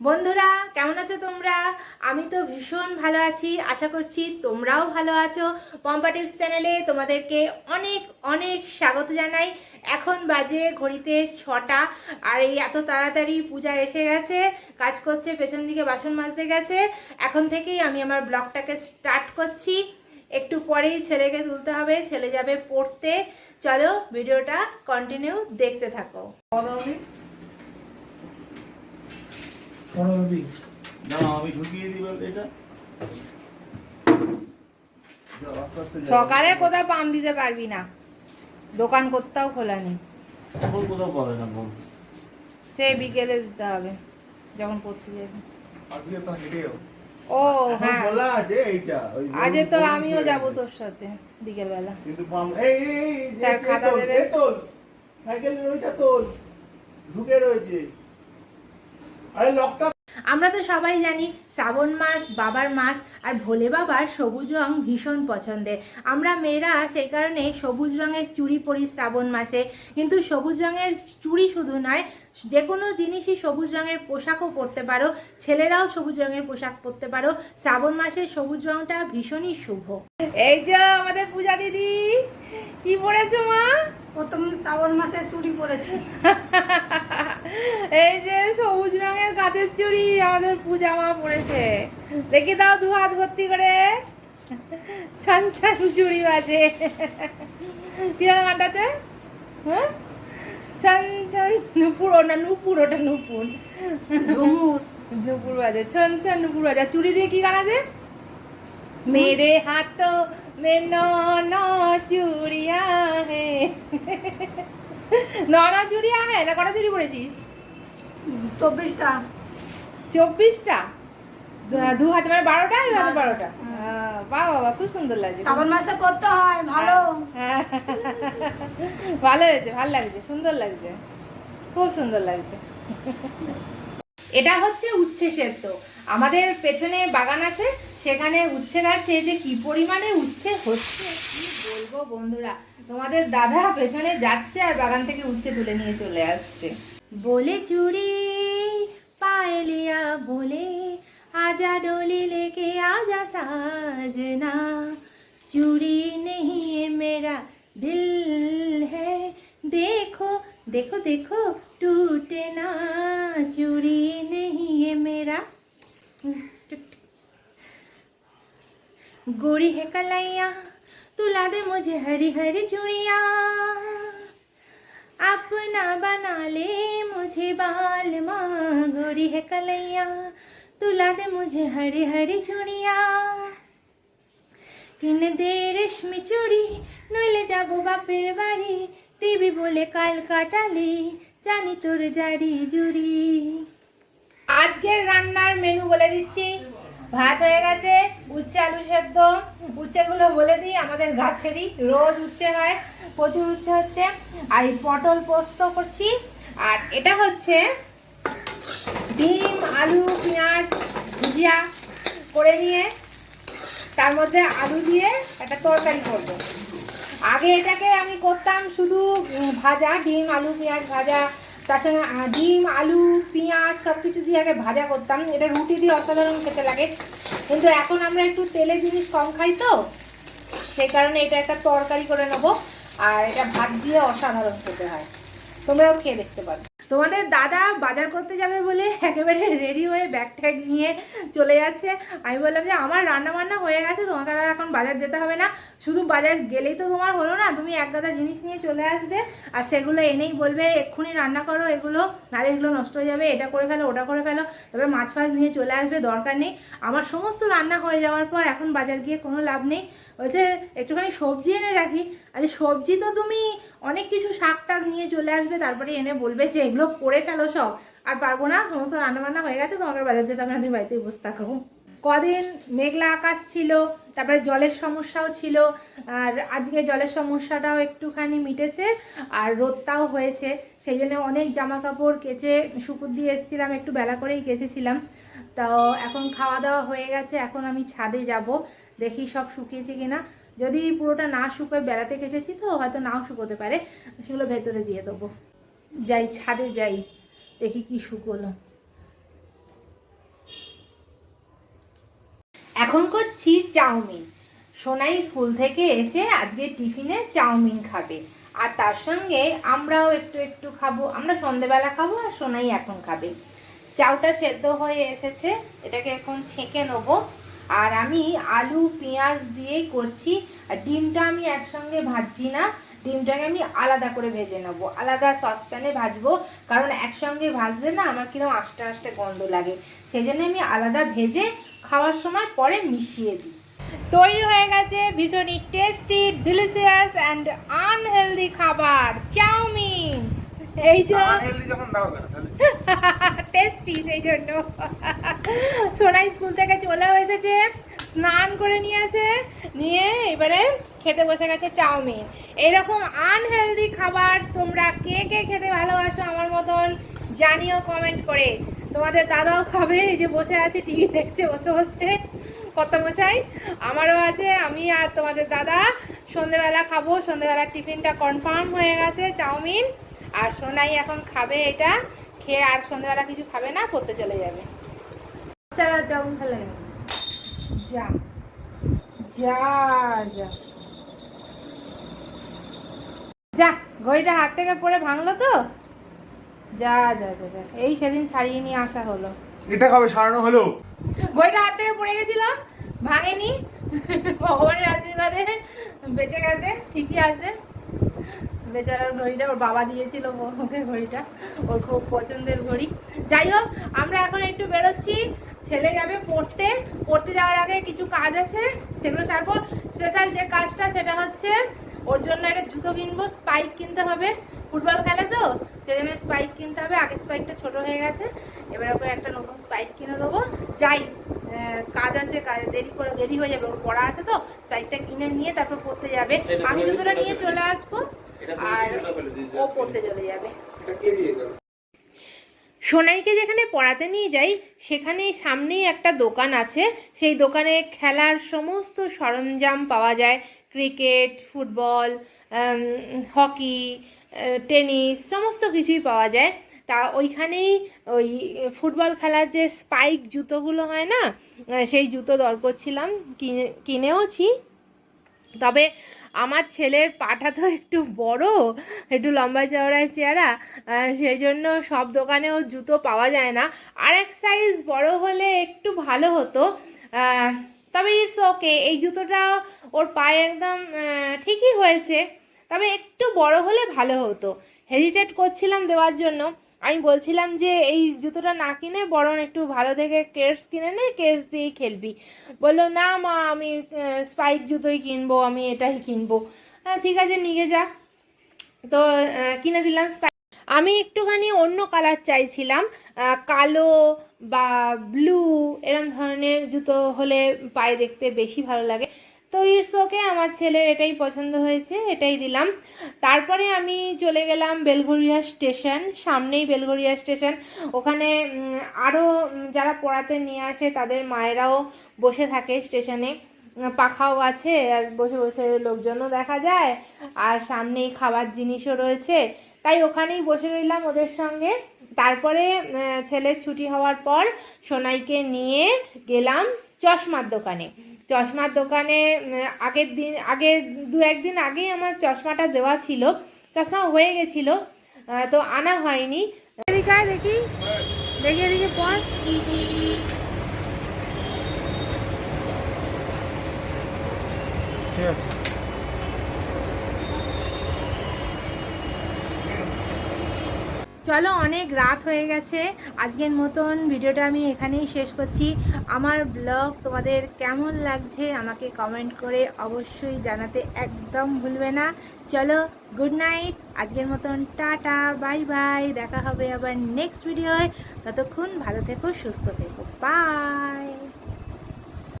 বন্ধুরা, কেমন আছো তোমরা? আমি তো ভীষণ ভালো আছি। আশা করছি তোমরাও ভালো আছো। পম্পা টিপস চ্যানেলে তোমাদেরকে অনেক অনেক স্বাগত জানাই। এখন বাজে ঘড়িতে ছটা, আর এই এত তাড়াতাড়ি পূজা এসে গেছে, কাজ করছে, পেছন দিকে বাসন মাজতে গেছে। এখন থেকেই আমি আমার ব্লগটাকে স্টার্ট করছি। একটু পরেই ছেলেকে তুলতে হবে, ছেলে যাবে পড়তে। চলো ভিডিওটা কন্টিনিউ দেখতে থাকো। না আমি ঢুকিয়ে দিই এটা। সকালে কোথাও পাম দিতে পারবি না। দোকান কোথাও খোলা নেই। এখন কোথাও পাবে না বল সে বিকেলে দিতে হবে যখন পড়তে যাবে। আজকে তো ও। হ্যাঁ। খোলা আছে এইটা ওই তো আমিও যাব তোর সাথে বিকেল বেলা কিন্তু পাম এই এই, এই স্যার, খাতা তোল, দেবে? তোল সাইকেলের ওইটা তোল ঢুকে রয়েছে। আরে লকটা আমরা তো সবাই জানি শ্রাবণ মাস বাবার মাস আর ভোলে বাবার সবুজ রং ভীষণ পছন্দের। আমরা মেয়েরা সেই কারণে সবুজ রঙের চুড়ি পরি শ্রাবণ মাসে। কিন্তু সবুজ রঙের চুড়ি শুধু নয় যে কোনো জিনিসই সবুজ রঙের পোশাকও পরতে পারো। ছেলেরাও সবুজ রঙের পোশাক পরতে পারো। শ্রাবণ মাসে সবুজ রংটা ভীষণই শুভ। এই যে আমাদের পূজা দিদি কি পড়েছো মা? প্রথম শ্রাবণ মাসে চুরি পড়েছে এই যে সবুজ রঙের কাঁচের চুড়ি আমাদের পূজা মা পড়েছে। দেখি দাও দু হাত ভর্তি করে। ছান ছান চুড়ি বাজে। কি যেন গানটাতে হ্যাঁ? ছান ছান নুপুর ও না নুপুর ওটা নুপুর। ঝুমুর। নুপুর বাজে ছান ছান নুপুর বাজে। চুড়ি দিয়ে কি গান আছে? মেরে হাত মে নौ नौ চুড়িয়া হে। নौ চুড়িয়া হে না কটা চুড়ি পড়েছিস? চব্বিশটা। চব্বিশটা? দু- হাতে মানে বারোটা এই হাতে বারোটা? হ্যাঁ। বাবা খুব সুন্দর লাগছে। শ্রাবণ মাসে করতে হয় ভালো। হ্যাঁ। ভালো হয়েছে ভালো লাগছে সুন্দর লাগছে। খুব সুন্দর লাগছে। এটা হচ্ছে উচ্ছে সেদ্ধ। আমাদের পেছনে বাগান আছে সেখানে উচ্ছে গাছে যে কি পরিমাণে উচ্ছে হচ্ছে কি বলব বন্ধুরা? তোমাদের দাদা পেছনে যাচ্ছে আর বাগান থেকে উচ্ছে তুলে নিয়ে চলে আসছে। বলে চুরি लिया बोले, आजा डोली लेके आजा साजना। चूड़ी नहीं है मेरा दिल है। देखो देखो देखो टूटे ना चूड़ी नहीं है मेरा। गोरी है कलैया तू ला दे मुझे हरी हरी चूड़िया। अपना बना ले मुझे बाल माँ। गोरी है कलैया तुला दे मुझे हरी हरी चूड़िया কিনে দে রেশমি চুড়ি নইলে যাব বাপের বাড়ি দিবি বলে কাল কাটালি জানি তোর জারি জুড়ি আজকের রান্নার মেনু বলে দিচ্ছি ভাত হয়ে গেছে উচ্ছে আলু সেদ্ধ উচ্ছেগুলো বলে দিই আমাদের গাছেরই রোজ উচ্ছে হয় প্রচুর উচ্ছে হচ্ছে আর এই পটল পোস্ত করছি আর এটা হচ্ছে ডিম, আলু, পেঁয়াজ, ভুজিয়া করে নিয়ে তার মধ্যে আলু দিয়ে একটা তরকারি করব। আগে এটাকে আমি করতাম শুধু ভাজা, ডিম, আলু, পেঁয়াজ ভাজা সঙ্গে ডিম, আলু, পেঁয়াজ সব কিছু দিয়ে আগে ভাজা করতাম। এটা রুটি দিয়ে অসাধারণ খেতে লাগে। কিন্তু এখন আমরা একটু তেলের জিনিস কম খাই তো, সেই কারণে এটা একটা তরকারি করে নেব। আর এটা ভাত দিয়ে অসাধারণ খেতে হয়। তোমরাও খেয়ে দেখতে পারো। তোমাদের দাদা বাজার করতে যাবে বলে একেবারে রেডি হয়ে ব্যাগ ট্যাগ নিয়ে চলে যাচ্ছে। আমি বললাম যে, আমার রান্না বান্না হয়ে গেছে, তোমাকে আর এখন বাজার যেতে হবে না। শুধু বাজার গেলেই তো তোমার হলো না, তুমি এক গাদা জিনিস নিয়ে চলে আসবে আর সেগুলো এনেই বলবে, এক্ষুনি রান্না করো এগুলো নাহলে এগুলো নষ্ট হয়ে যাবে, এটা করে ফেলো, ওটা করে ফেলো। তারপরে মাছ ফাছ নিয়ে চলে আসবে, দরকার নেই। আমার সমস্ত রান্না হয়ে যাওয়ার পর এখন বাজার গিয়ে কোনো লাভ নেই। বলছে, একটুখানি সবজি এনে রাখি। আরে, সবজি তো তুমি অনেক কিছু শাক টাক নিয়ে চলে আসবে, তারপরে এনে বলবে যে এগুলো করে ফেলো সব। আর পারব না, সমস্ত রান্না বান্না হয়ে গেছে, তোমাকে বাজার যেতে হবে না বাড়িতেই বসে থাকো। কদিন মেঘলা আকাশ ছিল, তারপরে জলের সমস্যাও ছিল, আর আজকে জলের সমস্যাটাও একটুখানি মিটেছে, আর রোদটাও হয়েছে। সেই জন্য অনেক জামা কাপড় কেচে, শুকুর দিয়ে এসেছিলাম, একটু বেলা করেই কেচেছিলাম। তো এখন খাওয়া দাওয়া হয়ে গেছে, এখন আমি ছাদে যাব, দেখি সব শুকিয়েছে কিনা। যদি পুরোটা না শুকোয় বেড়াতে কেচেছি তো, হয়তো নাও শুকোতে পারে, সেগুলো ভেতরে দিয়ে দেবো। যাই, ছাদে যাই, দেখি কি শুকোলো এখন করছি চাউমিন। সোনাই স্কুল থেকে এসে আজকে টিফিনে চাউমিন খাবে। আর তার সঙ্গে আমরাও একটু একটু খাব। আমরা সন্ধেবেলা খাব আর সোনাই এখন খাবে। চাউটা সেদ্ধ হয়ে এসেছে, এটাকে এখন ছেঁকে নেব। আর আমি আলু, পেঁয়াজ দিয়ে করছি। আর ডিমটা আমি একসঙ্গে ভাজছি না। ডিমটাকে আমি আলাদা করে ভেজে নেব। আলাদা সসপ্যানে ভাজবো কারণ একসঙ্গে ভাজলে না আমার কীরকম আস্তে আস্তে গন্ধ লাগে। সেই জন্য আমি আলাদা ভেজে খাওয়ার সময় পরে মিশিয়ে দিই। তৈরি হয়ে গেছে ভীষণই টেস্টি ডিলিশিয়াস অ্যান্ড আনহেলদি খাবার চাউমিন। এই যে যখন দাও কেন টেস্টি সেই জন্য। সোনাই স্কুল থেকে চলেও এসেছে। স্নান করে নিয়েছে, নিয়ে এবারে খেতে বসে গেছে চাউমিন। এরকম আনহেলদি খাবার তোমরা কে কে খেতে ভালোবাসো আমার মতন জানিও কমেন্ট করে। তোমাদের দাদাও খাবে, এই যে বসে আছে টিভি দেখছে, বসে বসে। কত মশাই আমারও আছে, আমি আর তোমাদের দাদা। সন্ধেবেলা খাব সন্ধেবেলার টিফিনটা কনফার্ম হয়ে গেছে, চাউমিন। আর সোনাই এখন খাবে এটা, খেয়ে আর সন্ধেবেলা কিছু খাবে না, পড়তে চলে যাবে। ছাড়া চাউমিন খেলে নেবে যা যা যা। যা ঘড়িটা হাত থেকে পড়ে ভাঙলো তো? যা যা যা যা। এই সেদিন সারিয়ে নিয়ে আসা হলো। এটা কবে সারানো হলো? ঘড়িটা হাত থেকে পড়ে গেছিল ভাঙেনি। ভগবানের আশীর্বাদে বেঁচে গেছে ঠিকই আছে। বেচারার ঘড়িটা ওর বাবা দিয়েছিল ওকে ঘড়িটা। ওর খুব পছন্দের ঘড়ি। যাই হোক আমরা এখন একটু বেরোচ্ছি। ছেলে যাবে পড়তে পড়তে যাওয়ার আগে কিছু কাজ আছে সেগুলো সারবো স্পেশাল যে কাজটা সেটা হচ্ছে ওর জন্য একটা জুতো কিনবো স্পাইক কিনতে হবে। ফুটবল খেলে তো সেজন্য স্পাইক কিনতে হবে। আগের স্পাইকটা ছোট হয়ে গেছে এবার ওকে একটা নতুন স্পাইক কিনে দেবো। যাই কাজ আছে কাজ দেরি করে দেরি হয়ে যাবে ওর পড়া আছে তো স্পাইকটা কিনে নিয়ে তারপর পড়তে যাবে। আমি জুতোটা নিয়ে চলে আসব আর ও পড়তে চলে যাবে? সোনাইকে যেখানে পড়াতে নিয়ে যাই, সেখানে সামনেই একটা দোকান আছে। সেই দোকানে খেলার সমস্ত সরঞ্জাম পাওয়া যায়। ক্রিকেট, ফুটবল হকি টেনিস, সমস্ত কিছুই পাওয়া যায়। তা ওইখানেই ওই ফুটবল খেলার যে স্পাইক জুতোগুলো হয় না সেই জুতো দর করছিলাম কিনে কিনেওছি। তবে আমার ছেলের পাটা তো একটু বড়, একটু লম্বা চওড়ায় চেহারা সেই জন্য সব দোকানেও জুতো পাওয়া যায় না। আর এক সাইজ বড় হলে একটু ভালো হতো তবে ইটস ওকে এই জুতোটা ওর পায়ে একদম ঠিকই হয়েছে, তবে একটু বড় হলে ভালো হতো। হেজিটেট করছিলাম দেওয়ার জন্য। আমি বলছিলাম যে এই জুতোটা না কিনে বরং একটু ভালো দেখে কেটস কিনে নে কেটস দিয়েই খেলবি। বলল, না মা, আমি স্পাইক জুতোই কিনবো, আমি এটাই কিনবো। হ্যাঁ ঠিক আছে, নিয়ে যা। তো কিনে দিলাম Spike। আমি একটুখানি অন্য কালার চাইছিলাম কালো বা ব্লু এরকম ধরনের জুতো হলে পায়ে দেখতে বেশি ভালো লাগে। তো ইটস ওকে আমার ছেলের এটাই পছন্দ হয়েছে, এটাই দিলাম। তারপরে আমি চলে গেলাম বেলঘরিয়া স্টেশন, সামনেই বেলঘরিয়া স্টেশন। ওখানে আরও যারা পড়াতে নিয়ে আসে, তাদের মায়েরাও বসে থাকে স্টেশনে। পাখাও আছে, আর বসে বসে লোকজনও দেখা যায়, আর সামনেই খাবার জিনিসও রয়েছে। তাই ওখানেই বসে রইলাম ওদের সঙ্গে। তারপরে ছেলের ছুটি হওয়ার পর সোনাইকে নিয়ে গেলাম চশমার দোকানে। চশমার দোকানে আগের দিন আগে দু একদিন আগেই আমার চশমাটা দেওয়া ছিল। চশমা হয়ে গেছিল তো আনা হয়নি। এদিকে দেখি। দেখি এদিকে পর। ঠিক আছে। চলো, অনেক রাত হয়ে গেছে। আজকের মতন ভিডিওটা আমি এখানেই শেষ করছি। আমার ব্লগ তোমাদের কেমন লাগছে আমাকে কমেন্ট করে অবশ্যই জানাতে একদম ভুলবে না। চলো গুড নাইট আজকের মতন টাটা বাই বাই দেখা হবে আবার নেক্সট ভিডিওয় ততক্ষণ ভালো থেকো, সুস্থ থেকো। বাই